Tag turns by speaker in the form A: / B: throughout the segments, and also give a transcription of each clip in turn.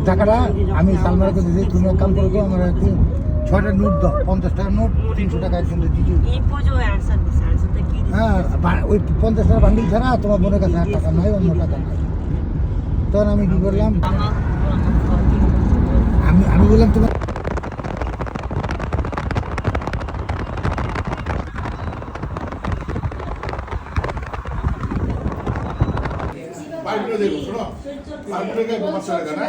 A: এই টাকাটা আমি সালমানকে দিয়েছি। তুমি এক কাম করে আমার একটু ছয়টা নোট দাও পঞ্চাশ টাকা নোট তিনশো টাকা একজন দিচ্ছি. হ্যাঁ ওই পঞ্চাশ টাকা বান্ডিল ছাড়া তোমার বোনের কাছে আর টাকা নাই অন্য টাকা নাই। তখন আমি কি করলাম? আমি আমি বললাম তোমার
B: পাইপগুলো দেখো শোনো। পাইপগুলো না?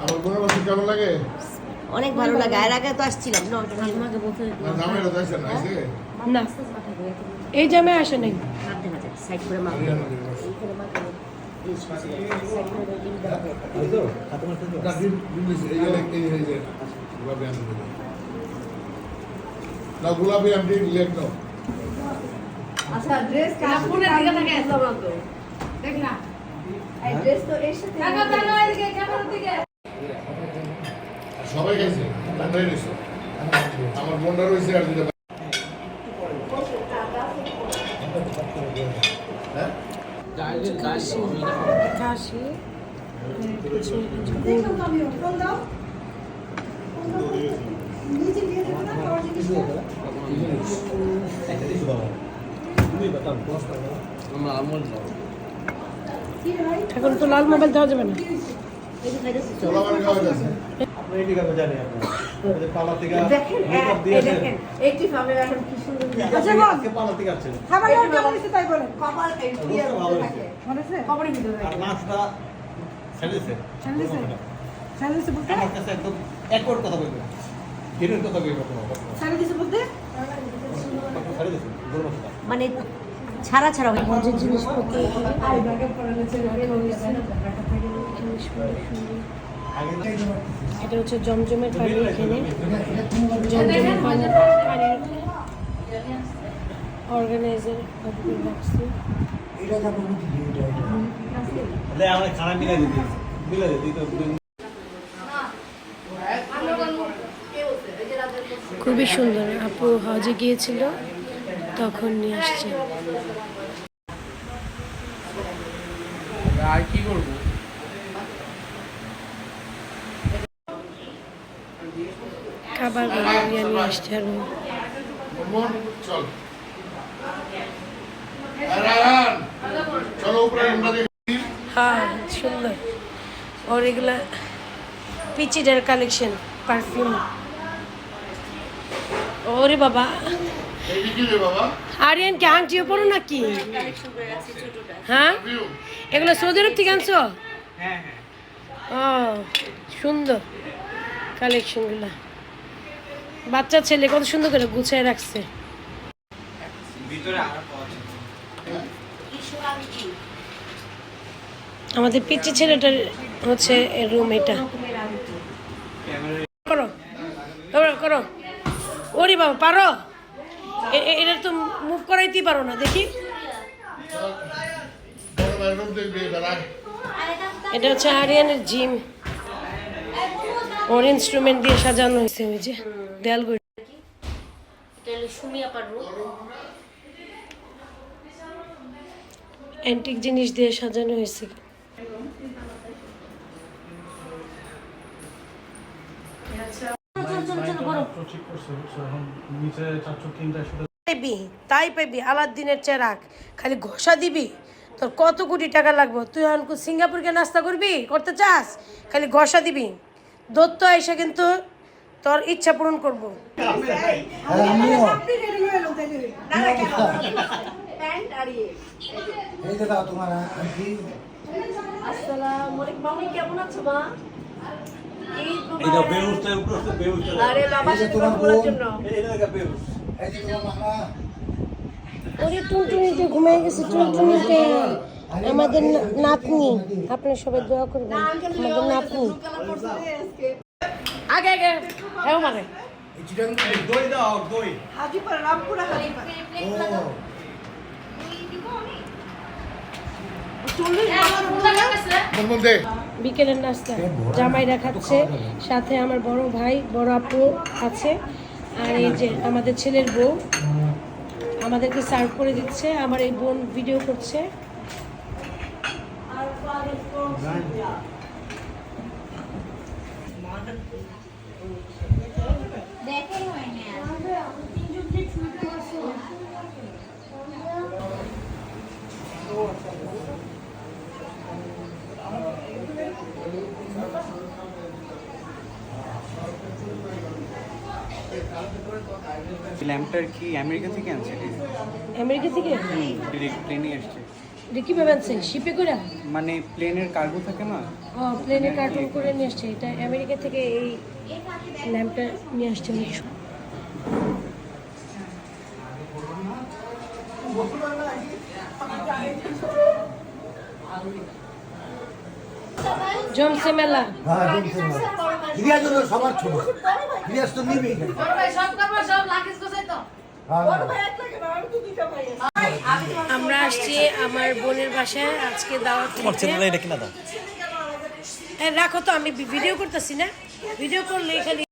B: আমার বোনের বাসা কেমন লাগে?
C: অনেক ভালো লাগে আর আগে তো আসছিলাম না?
D: এই জামে আসে নাই।
C: সাইড করে মারবে
B: না গোলাপি দিছে। না গোলাপি আম দিয়ে লেগ নাও
E: আচ্ছা ড্রেস কাপড়ের দিকে থাকে তোমরা তো দেখলা এই ড্রেস তো এর সাথে। টাকা টাকা এদিকে ক্যামেরার দিকে।
B: সবাই গেছে রয়েছে। আমার বোনটা রয়েছে আর দিতে পারে। হ্যাঁ।
D: কাশি এখন তো লাল মোবাইল দেওয়া যাবে না।
B: মানে
E: একটি এখন কি সুন্দর আচ্ছা বল খাবার কেমন হয়েছে তাই বলেন কপাল এই মনে আছে কপালের ভিতরে বলতে
C: মানে ছাড়া ছাড়া হয়
D: জিনিসপত্র এটা হচ্ছে জমজমের পানি এখানে। জমজমের পানি পানির অর্গানাইজার রাখছি।
F: খানা মিলাই দিতে মিলাই দিতে
D: খুবই সুন্দর। আপু হজে গিয়েছিল তখন নিয়ে আসছে।
G: আর কি করব?
D: খাবার নিয়ে আসছে আর হ্যাঁ সুন্দর। ওর এগুলা কালেকশন পারফিউম ওরে বাবা।
B: এই কি রে বাবা?
D: আরিয়ান কি আংটিও পড়ো নাকি? হ্যাঁ? এগুলো সৌদি আরব থেকে আনছো? ও সুন্দর কালেকশনগুলো বাচ্চা ছেলে কত সুন্দর করে গুছিয়ে রাখছে। আমাদের পিচ্ছি ছেলেটার হচ্ছে রুম এটা। করো করো করো। ওরে বাবা পারো? এটা তো মুভ করাইতেই পারো না দেখি।
B: এটা
D: হচ্ছে আরিয়ানের জিম ওর ইনস্ট্রুমেন্ট দিয়ে সাজানো হয়েছে ওই যে
C: হলো সুমি
D: অ্যান্টিক জিনিস দিয়ে সাজানো হয়েছে। তাই পাইবি আলাদিনের চেরাক। খালি ঘষা দিবি তোর কত কোটি টাকা লাগবে? তুই এখন সিঙ্গাপুরকে নাস্তা করবি? করতে চাস? খালি ঘষা দিবি। দত্ত এসে কিন্তু তোর ইচ্ছা পূরণ করব। ঘুমিয়ে গেছে টুনটুনিতে। আমাদের না- নাতনি আপনার সবাই দোয়া করবেন। আমাদের নাতনি। আগে আগে হ্যাঁ মানে।
F: দই দাও দই।
E: হাজিপুর রামপুরা হাজিপুর
A: ও
B: তোর মধ্যে।
D: বিকেলের নাস্তা। জামাইরা খাচ্ছে সাথে আমার বড় ভাই বড় আপু আছে। আর এই যে আমাদের ছেলের বউ। আমাদেরকে সার্ভ করে দিচ্ছে। আমার এই বোন ভিডিও করছে।
G: ল্যাম্পটার কি আমেরিকা থেকে আনছে
D: আমেরিকা থেকে
G: ডিরেক্ট প্লেনে আসছে
D: এটা কীভাবে আনছে শিপে করে?
G: মানে প্লেনের কার্গো থাকে না?
D: ও প্লেনে কার্টুন করে নিয়ে আসছে এটা আমেরিকা থেকে এই ল্যাম্পটা নিয়ে আসছে। জমছে মেলা।
A: হ্যাঁ না। রিয়াজ হলো সবার ছোট রিয়াজ তো নিবেই না হ্যাঁ,
D: আমরা আসছি আমার বোনের বাসায় আজকে দাওয়াত।
F: এটা কিনা দাও
D: রাখো তো আমি ভিডিও করতেছি না ভিডিও করলে খালি